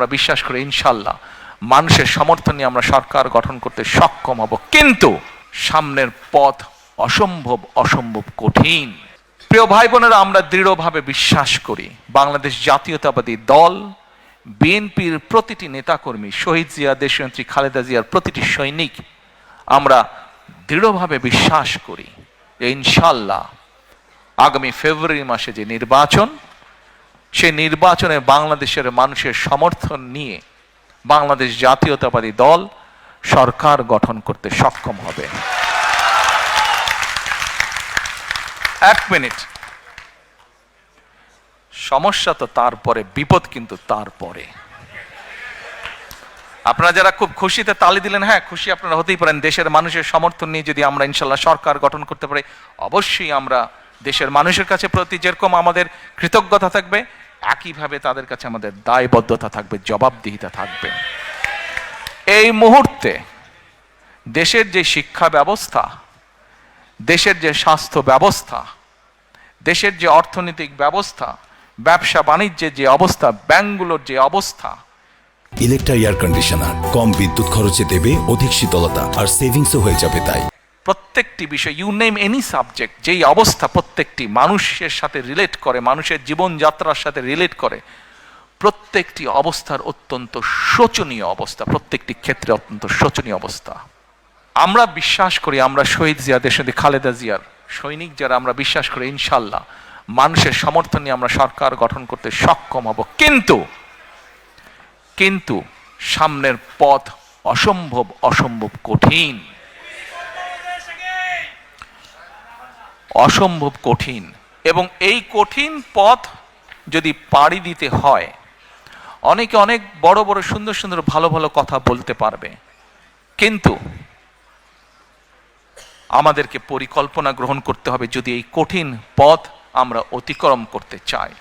আমরা বিশ্বাস করি, ইনশাল্লাহ, মানুষের সমর্থন নিয়ে আমরা সরকার গঠন করতে সক্ষম হব। কিন্তু সামনের পথ অসম্ভব অসম্ভব কঠিন। প্রিয় ভাই বোনেরা আমরা দৃঢ়ভাবে বিশ্বাস করি, বাংলাদেশ জাতীয়তাবাদী দল, বিএনপির প্রতিটি নেতাকর্মী, শহীদ জিয়া, দেশনেত্রী খালেদা জিয়ার প্রতিটি সৈনিক, আমরা দৃঢ়ভাবে বিশ্বাস করি ইনশাল্লাহ, আগামী ফেব্রুয়ারি মাসে যে নির্বাচন সেই নির্বাচনে বাংলাদেশের মানুষের সমর্থন নিয়ে বাংলাদেশ জাতীয়তাবাদী দল সরকার গঠন করতে সক্ষম হবে। এক মিনিট। সমস্যা তো তারপরে বিপদ কিন্তু তারপরে আপনারা যারা খুব খুশিতে তালি দিলেন হ্যাঁ খুশি আপনারা হতেই পারেন, দেশের মানুষের সমর্থন নিয়ে যদি আমরা ইনশাল্লাহ সরকার গঠন করতে পারি, অবশ্যই আমরা দেশের মানুষের কাছে প্রতি যেরকম আমাদের কৃতজ্ঞতা থাকবে একইভাবে তাদের কাছে আমাদের দায়বদ্ধতা থাকবে, জবাবদিহিতা থাকবে। এই মুহূর্তে দেশের যে শিক্ষা ব্যবস্থা, দেশের যে স্বাস্থ্য ব্যবস্থা, দেশের যে অর্থনৈতিক ব্যবস্থা, ব্যবসা বাণিজ্যের যে অবস্থা ব্যাংকগুলোর যে অবস্থা ইলেকট্রা এয়ার কন্ডিশনার, কম বিদ্যুৎ খরচে দেবে অধিক শীতলতা, আর সেভিংসও হয়ে যাবে তাই। প্রত্যেকটি বিষয় ইউ নেম এনি সাবজেক্ট যেই অবস্থা প্রত্যেকটি, মানুষের সাথে রিলেট করে, মানুষের জীবনযাত্রার সাথে রিলেট করে, প্রত্যেকটি অবস্থার অত্যন্ত শোচনীয় অবস্থা, প্রত্যেকটি ক্ষেত্রে অত্যন্ত শোচনীয় অবস্থা। আমরা বিশ্বাস করি আমরা শহীদ জিয়া দেশনেত্রী খালেদা জিয়ার সৈনিক যারা, আমরা বিশ্বাস করি ইনশাল্লাহ মানুষের সমর্থন নিয়ে আমরা সরকার গঠন করতে সক্ষম হব। কিন্তু কিন্তু সামনের পথ অসম্ভব অসম্ভব কঠিন। অসম্ভব কঠিন এবং এই কঠিন পথ যদি পাড়ি দিতে হয়, অনেকে অনেক বড় বড় সুন্দর সুন্দর ভালো ভালো কথা বলতে পারবে। কিন্তু আমাদেরকে পরিকল্পনা গ্রহণ করতে হবে যদি এই কঠিন পথ আমরা অতিক্রম করতে চাই।